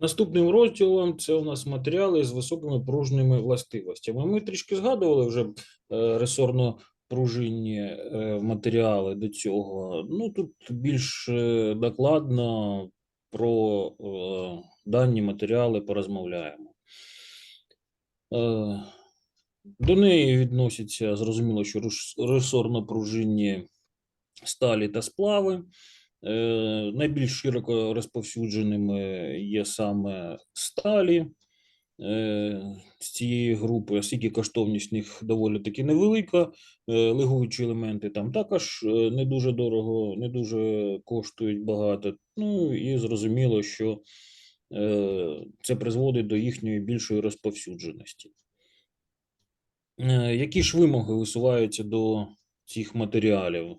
Наступним розділом це у нас матеріали з високими пружними властивостями. Ми трішки згадували вже е, ресорно пружинні е, матеріали до цього. Ну тут більш е, докладно про дані матеріали порозмовляємо. До неї відносяться зрозуміло, що ресорно пружинні сталі та сплави. Е, Найбільш широко розповсюдженими є саме сталі е, з цієї групи, оскільки коштовність них доволі таки невелика. Е, Лигуючі елементи там також не дуже дорого, не дуже коштують багато. Ну і зрозуміло, що це призводить до їхньої більшої розповсюдженості. Які ж вимоги висуваються до цих матеріалів?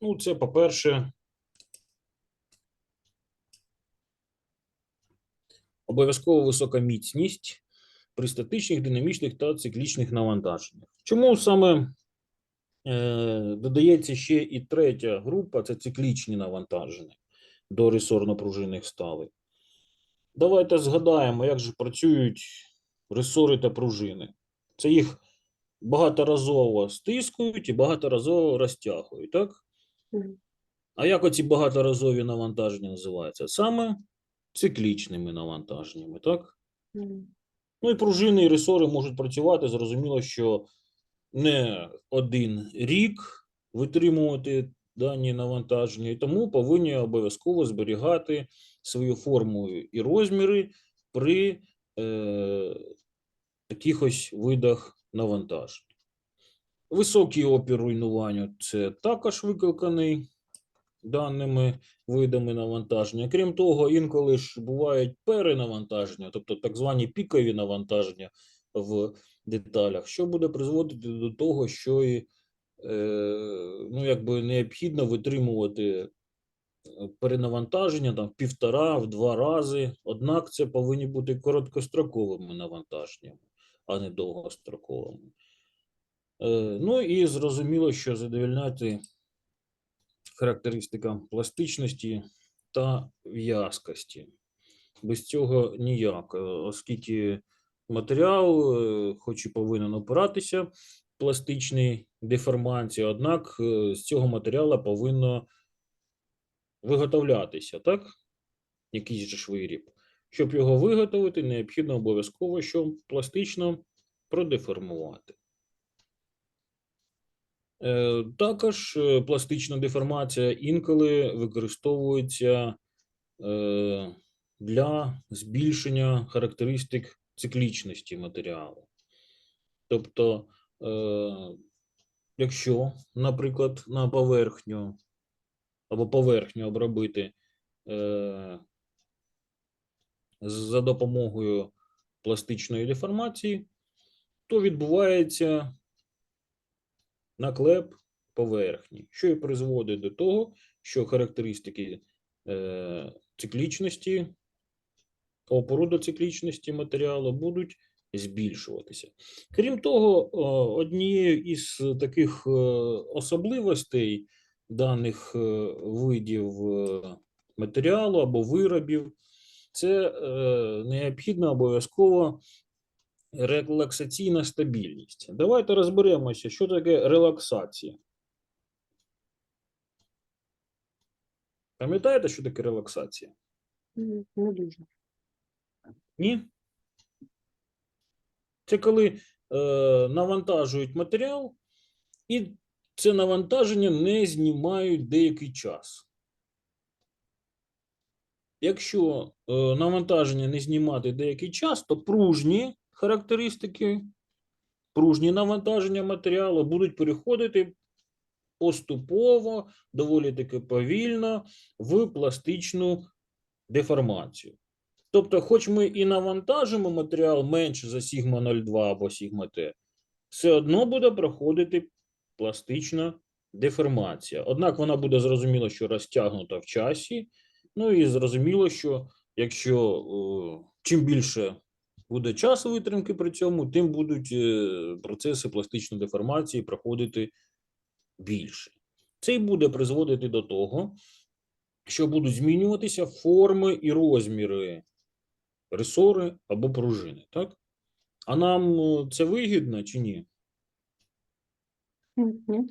Ну, це, по-перше, обов'язково висока міцність при статичних, динамічних та циклічних навантаженнях. Чому саме е, додається ще і третя група це циклічні навантаження до ресорно-пружинних сталей? Давайте згадаємо, як же працюють ресори та пружини. Це їх багаторазово стискують і багаторазово розтягують, так? А як оці багаторазові навантаження називаються? Саме циклічними навантаженнями, так? Ну і пружини і ресори можуть працювати. Зрозуміло, що не один рік витримувати дані навантаження, і тому повинні обов'язково зберігати свою форму і розміри при е, таких ось видах навантажень. Високий опір руйнуванню це також викликаний даними видами навантаження. Крім того, інколи ж бувають перенавантаження, тобто так звані пікові навантаження в деталях, що буде призводити до того, що і е, ну, якби необхідно витримувати е, перенавантаження там в півтора, в два рази. Однак це повинні бути короткостроковими навантаженнями, а не довгостроковими. Е, Ну і зрозуміло, що задовільняти характеристикам пластичності та в'язкості. Без цього ніяк, е, оскільки матеріал, е, хоч і повинен опиратися пластичній деформації, однак з цього матеріалу повинно виготовлятися, так? Якийсь же ж. Щоб його виготовити, необхідно обов'язково, що пластично продеформувати. Е, Також е, пластична деформація інколи використовується е, для збільшення характеристик циклічності матеріалу. Тобто, якщо, наприклад, на поверхню або поверхню обробити за допомогою пластичної деформації, то відбувається наклеп поверхні, що і призводить до того, що характеристики е, циклічності, опору до циклічності матеріалу будуть збільшуватися. Крім того, однією із таких е, особливостей даних е, видів матеріалу або виробів, це необхідно обов'язково релаксаційна стабільність. Давайте розберемося, що таке релаксація. Пам'ятаєте, що таке релаксація? Не дуже. Ні? Це коли е, навантажують матеріал, і це навантаження не знімають деякий час. Якщо е, навантаження не знімати деякий час, то пружні характеристики, пружні навантаження матеріалу будуть переходити поступово, доволі таки повільно в пластичну деформацію. Тобто, хоч ми і навантажимо матеріал менше за сігма 0,2 або сігма Т, все одно буде проходити пластична деформація. Однак вона буде зрозуміло, що розтягнута в часі. Ну і зрозуміло, що якщо о, чим більше буде часу витримки при цьому, тим будуть е, процеси пластичної деформації проходити більше. Це й буде призводити до того, що будуть змінюватися форми і розміри ресори або пружини, так? А нам е, це вигідно чи ні? Ні.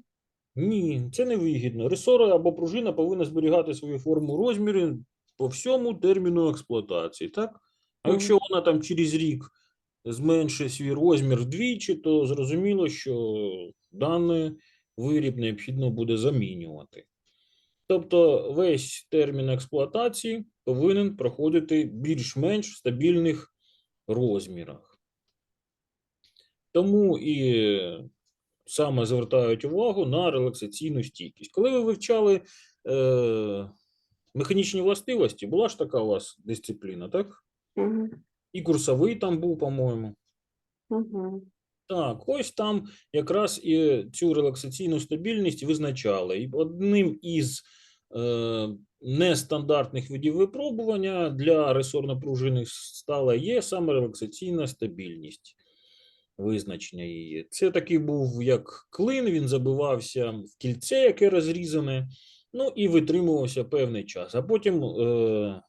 Ні, це не вигідно. Ресора або пружина повинна зберігати свою форму розміри по всьому терміну експлуатації, так? А якщо вона там через рік зменшує свій розмір вдвічі, то зрозуміло, що даний виріб необхідно буде замінювати. Тобто весь термін експлуатації повинен проходити більш-менш в стабільних розмірах. Тому і саме звертають увагу на релаксаційну стійкість. Коли ви вивчали е, механічні властивості, була ж така у вас дисципліна, так? Мгм. І курсовий там був, по-моєму. Мгм. Так, ось там якраз і цю релаксаційну стабільність визначали. І одним із е, нестандартних видів випробування для ресорно-пружинних стала є саме релаксаційна стабільність. Визначення її. Це такий був як клин, він забивався в кільце, яке розрізане, ну і витримувався певний час. А потім е,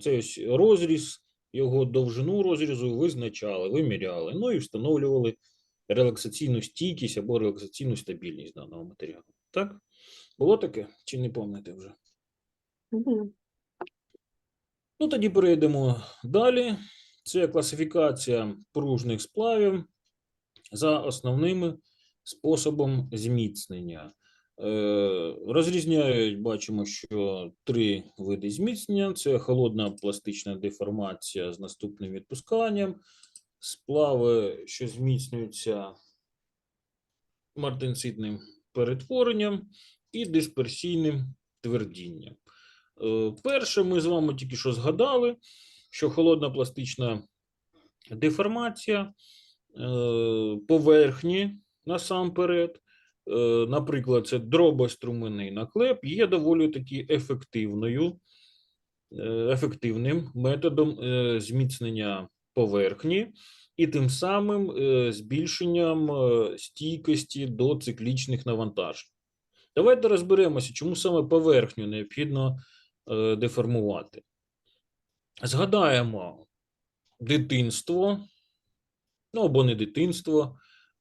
цей ось розріз, його довжину розрізу визначали, виміряли, ну і встановлювали релаксаційну стійкість або релаксаційну стабільність даного матеріалу. Так? Було таке? Чи не пам'ятаєте вже? Ну, тоді перейдемо далі. Це класифікація пружних сплавів за основними способом зміцнення. Е, Розрізняють, бачимо, що три види зміцнення: це холодна пластична деформація з наступним відпусканням, сплави, що зміцнюються мартенситним перетворенням і дисперсійним твердінням. Е, Перше, ми з вами тільки що згадали, що холодна пластична деформація е, поверхні насамперед, наприклад, це дробоструменний наклеп, є доволі таки ефективною, е, ефективним методом е, зміцнення поверхні і тим самим е, збільшенням е, стійкості до циклічних навантажень. Давайте розберемося, чому саме поверхню необхідно е, деформувати. Згадаємо дитинство, ну або не дитинство,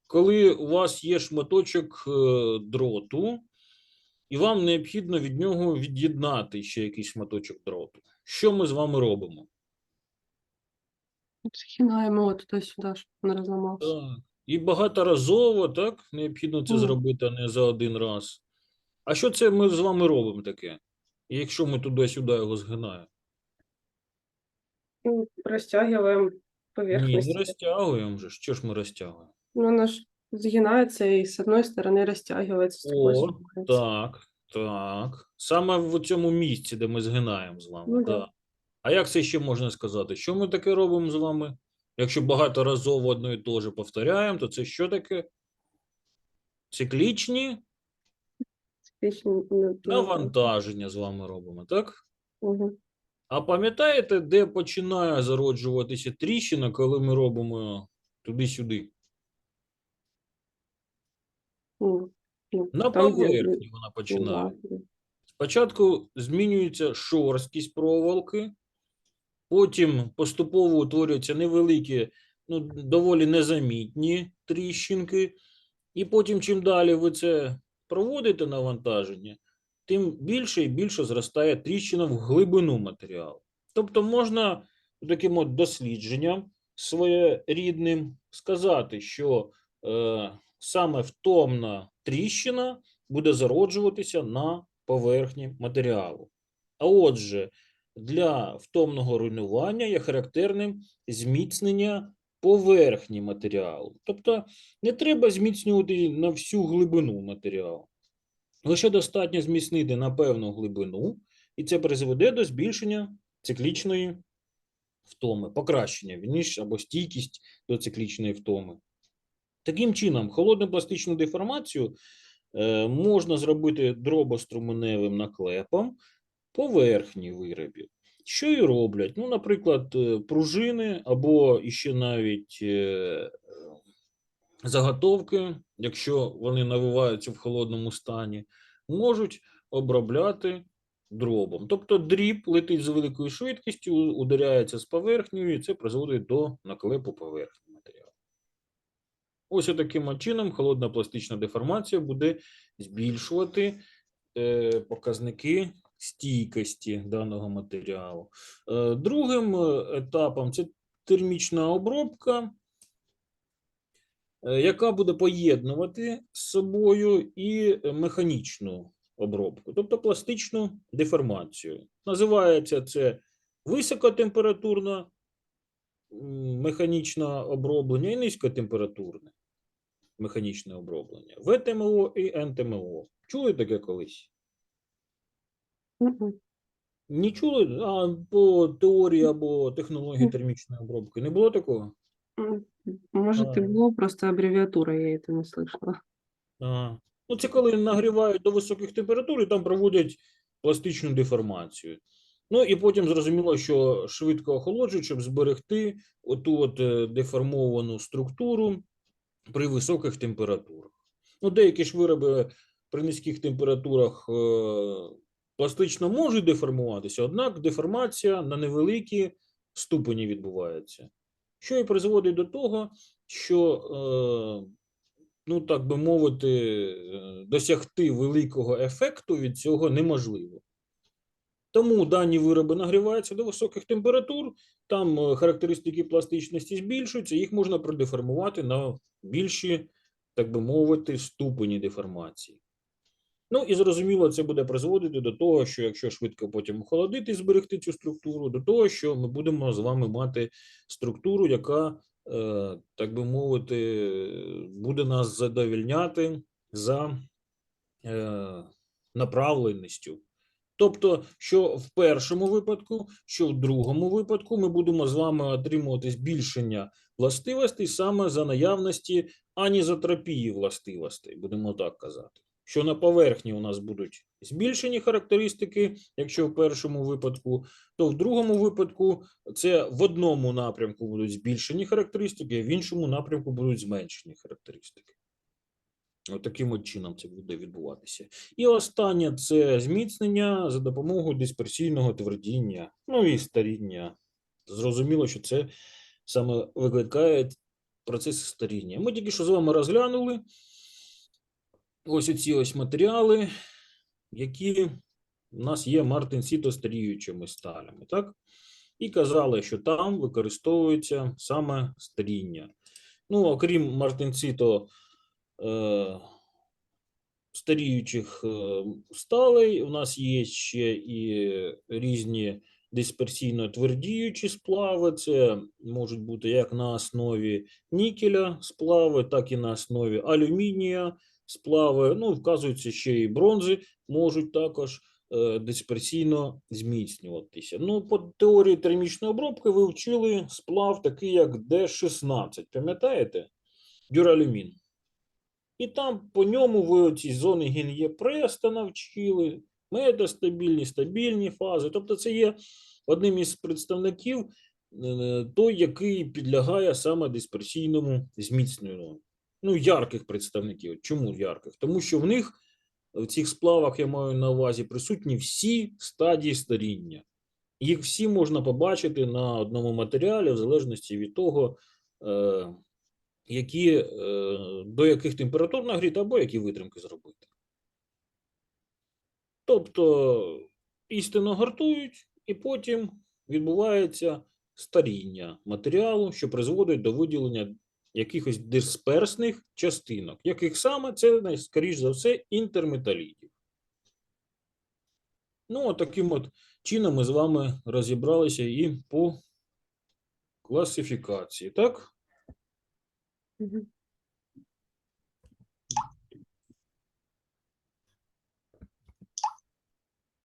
коли у вас є шматочок е, дроту, і вам необхідно від нього від'єднати ще якийсь шматочок дроту. Що ми з вами робимо? Згинаємо от туди-сюди, щоб не розламався. Так. І багаторазово, так, необхідно це Мгм. зробити, а не за один раз. А що це ми з вами робимо таке? Якщо ми туди-сюди його згинаємо? Ну, Розтягуємо Ні, не розтягуємо же. ж. Що ж ми розтягуємо? Ну, вона ж згинається і з одної сторони розтягується, з другої О. Так, так. Саме в цьому місці, де ми згинаємо з вами. Ну, да. да. А як це ще можна сказати? Що ми таке робимо з вами? Якщо багаторазово одно і те же повторяємо, то це що таке? Циклічні Спічні, ну, ну, навантаження з вами робимо, так? мгм. А пам'ятаєте, де починає зароджуватися тріщина, коли ми робимо туди-сюди? Ну, На поверхні вона починає. Спочатку змінюється шорсткість проволоки, потім поступово утворюються невеликі, ну, доволі незамітні тріщинки, і потім, чим далі ви це проводите навантаження, тим більше і більше зростає тріщина в глибину матеріалу. Тобто можна таким от дослідженням своєрідним сказати, що е, саме втомна тріщина буде зароджуватися на поверхні матеріалу. А отже, для втомного руйнування є характерним зміцнення поверхні матеріалу. Тобто не треба зміцнювати на всю глибину матеріалу. Лише достатньо зміцнити на певну глибину, і це призведе до збільшення циклічної втоми, покращення або стійкість до циклічної втоми. Таким чином, холодну пластичну деформацію е, можна зробити дробоструменевим наклепом поверхні виробів. Що і роблять? Ну, наприклад, е, пружини або іще навіть е, заготовки, якщо вони навиваються в холодному стані, можуть обробляти дробом. Тобто дріб летить з великою швидкістю, ударяється з поверхнею, і це призводить до наклепу поверхні. Ось таким чином холодна пластична деформація буде збільшувати е, показники стійкості даного матеріалу. Е, другим е, етапом це термічна обробка, яка буде поєднувати з собою і механічну обробку, тобто пластичну деформацію. Називається це високотемпературне м, механічне оброблення і низькотемпературне механічне оброблення. ВТМО і НТМО. Чули таке колись? Мгм. Не чули? А по теорії або технології Ні. термічної обробки не було такого? М, Может, и А. было, просто аббревиатура, я это не слышала. А. Ну, це коли нагрівають до високих температур і там проводять пластичну деформацію. Ну і потім зрозуміло, що швидко охолоджують, щоб зберегти оту от е, деформовану структуру при високих температурах. Ну, деякі ж вироби при низьких температурах е, пластично можуть деформуватися, однак деформація на невеликі ступені відбувається. Що і призводить до того, що е, ну так би мовити, е, досягти великого ефекту від цього неможливо. Тому дані вироби нагріваються до високих температур, там е, характеристики пластичності збільшуються, їх можна продеформувати на більші, так би мовити, ступені деформації. Ну і зрозуміло, це буде призводити до того, що якщо швидко потім охолодити зберегти цю структуру, до того, що ми будемо з вами мати структуру, яка, е, так би мовити, буде нас задовільняти за е, направленістю. Тобто, що в першому випадку, що в другому випадку ми будемо з вами отримувати збільшення властивостей саме за наявності анізотропії властивостей, будемо так казати. Що на поверхні у нас будуть збільшені характеристики, якщо в першому випадку, то в другому випадку це в одному напрямку будуть збільшені характеристики, в іншому напрямку будуть зменшені характеристики. Таким от чином це буде відбуватися. І останнє це зміцнення за допомогою дисперсійного твердіння, ну і старіння. Зрозуміло, що це саме викликає процес старіння. Ми тільки що з вами розглянули ось оці ось матеріали, які у нас є мартинсіто старіючими сталями, так? І казали, що там використовується саме старіння. Ну, окрім мартинсіто е, старіючих е, сталей, у нас є ще і різні дисперсійно твердіючі сплави. Це можуть бути як на основі нікеля сплави, так і на основі алюмінія сплави. Ну, вказується ще і бронзи можуть також е, дисперсійно зміцнюватися. Ну, по теорії термічної обробки ви вчили сплав такий, як D16. Пам'ятаєте? Дюралюмін. І там по ньому ви ці зони Гін'є-Преста навчили, метастабільні, стабільні фази. Тобто це є одним із представників е, той, який підлягає саме дисперсійному зміцненню. Ну, ярких представників. Чому ярких? Тому що в них в цих сплавах я маю на увазі присутні всі стадії старіння. Їх всі можна побачити на одному матеріалі, в залежності від того, е, які, е, до яких температур нагріти або які витримки зробити. Тобто істинно гартують, і потім відбувається старіння матеріалу, що призводить до виділення якихось дисперсних частинок, яких саме це, най- скоріш за все, інтерметалітів. Ну, от таким от чином ми з вами розібралися і по класифікації, так? Мгм.